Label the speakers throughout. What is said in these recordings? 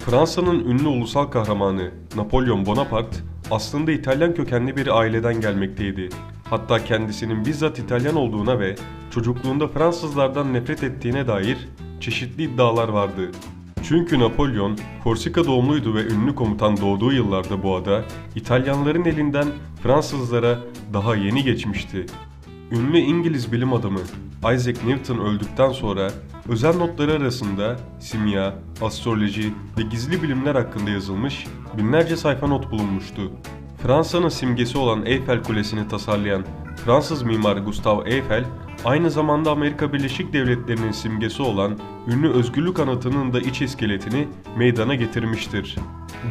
Speaker 1: Fransa'nın ünlü ulusal kahramanı Napolyon Bonaparte aslında İtalyan kökenli bir aileden gelmekteydi. Hatta kendisinin bizzat İtalyan olduğuna ve çocukluğunda Fransızlardan nefret ettiğine dair çeşitli iddialar vardı. Çünkü Napolyon Korsika doğumluydu ve ünlü komutan doğduğu yıllarda bu ada İtalyanların elinden Fransızlara daha yeni geçmişti. Ünlü İngiliz bilim adamı Isaac Newton öldükten sonra özel notları arasında simya, astroloji ve gizli bilimler hakkında yazılmış binlerce sayfa not bulunmuştu. Fransa'nın simgesi olan Eyfel Kulesi'ni tasarlayan Fransız mimar Gustave Eiffel, aynı zamanda Amerika Birleşik Devletleri'nin simgesi olan ünlü özgürlük anıtının da iç iskeletini meydana getirmiştir.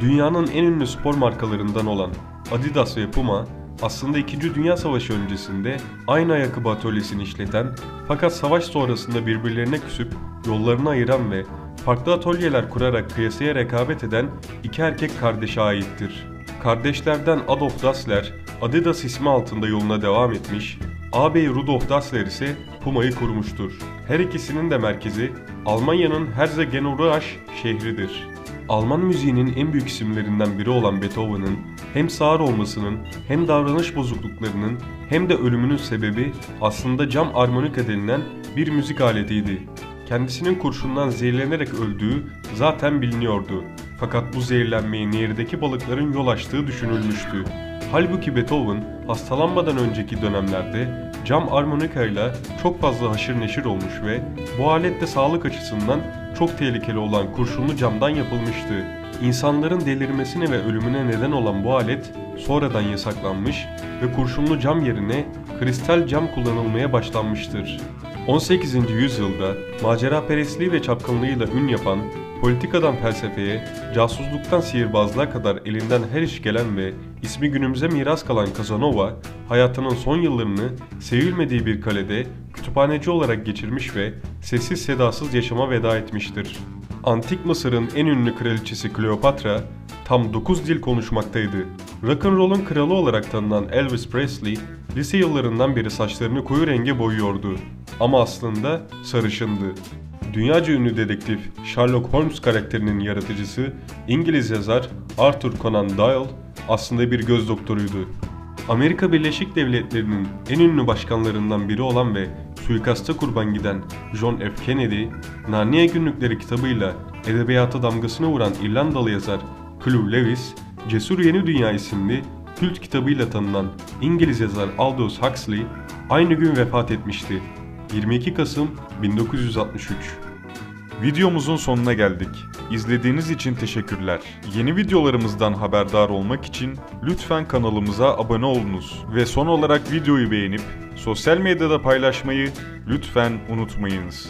Speaker 1: Dünyanın en ünlü spor markalarından olan Adidas ve Puma, aslında 2. Dünya Savaşı öncesinde aynı ayakkabı atölyesini işleten fakat savaş sonrasında birbirlerine küsüp yollarını ayıran ve farklı atölyeler kurarak kıyasaya rekabet eden iki erkek kardeşe aittir. Kardeşlerden Adolf Dassler Adidas ismi altında yoluna devam etmiş, ağabey Rudolf Dassler ise Puma'yı kurmuştur. Her ikisinin de merkezi Almanya'nın Herzogenaurach şehridir. Alman müziğinin en büyük isimlerinden biri olan Beethoven'ın hem sağır olmasının hem davranış bozukluklarının hem de ölümünün sebebi aslında cam armonika denilen bir müzik aletiydi. Kendisinin kurşundan zehirlenerek öldüğü zaten biliniyordu. Fakat bu zehirlenmeye nehirdeki balıkların yol açtığı düşünülmüştü. Halbuki Beethoven hastalanmadan önceki dönemlerde cam armonika ile çok fazla haşır neşir olmuş ve bu alet de sağlık açısından çok tehlikeli olan kurşunlu camdan yapılmıştı. İnsanların delirmesine ve ölümüne neden olan bu alet sonradan yasaklanmış ve kurşunlu cam yerine kristal cam kullanılmaya başlanmıştır. 18. yüzyılda maceraperestliği ve çapkınlığıyla ün yapan, politikadan felsefeye, casusluktan sihirbazlığa kadar elinden her iş gelen ve ismi günümüze miras kalan Casanova, hayatının son yıllarını sevilmediği bir kalede kütüphaneci olarak geçirmiş ve sessiz sedasız yaşama veda etmiştir. Antik Mısır'ın en ünlü kraliçesi Kleopatra tam 9 dil konuşmaktaydı. Rock'n'roll'un kralı olarak tanınan Elvis Presley, lise yıllarından beri saçlarını koyu renge boyuyordu. Ama aslında sarışındı. Dünyaca ünlü dedektif Sherlock Holmes karakterinin yaratıcısı İngiliz yazar Arthur Conan Doyle aslında bir göz doktoruydu. Amerika Birleşik Devletleri'nin en ünlü başkanlarından biri olan ve suikasta kurban giden John F. Kennedy, Narnia Günlükleri kitabıyla edebiyata damgasını vuran İrlandalı yazar Clue Lewis, Cesur Yeni Dünya isimli kült kitabıyla tanınan İngiliz yazar Aldous Huxley aynı gün vefat etmişti. 22 Kasım 1963
Speaker 2: Videomuzun sonuna geldik. İzlediğiniz için teşekkürler. Yeni videolarımızdan haberdar olmak için lütfen kanalımıza abone olunuz. Ve son olarak videoyu beğenip sosyal medyada paylaşmayı lütfen unutmayınız.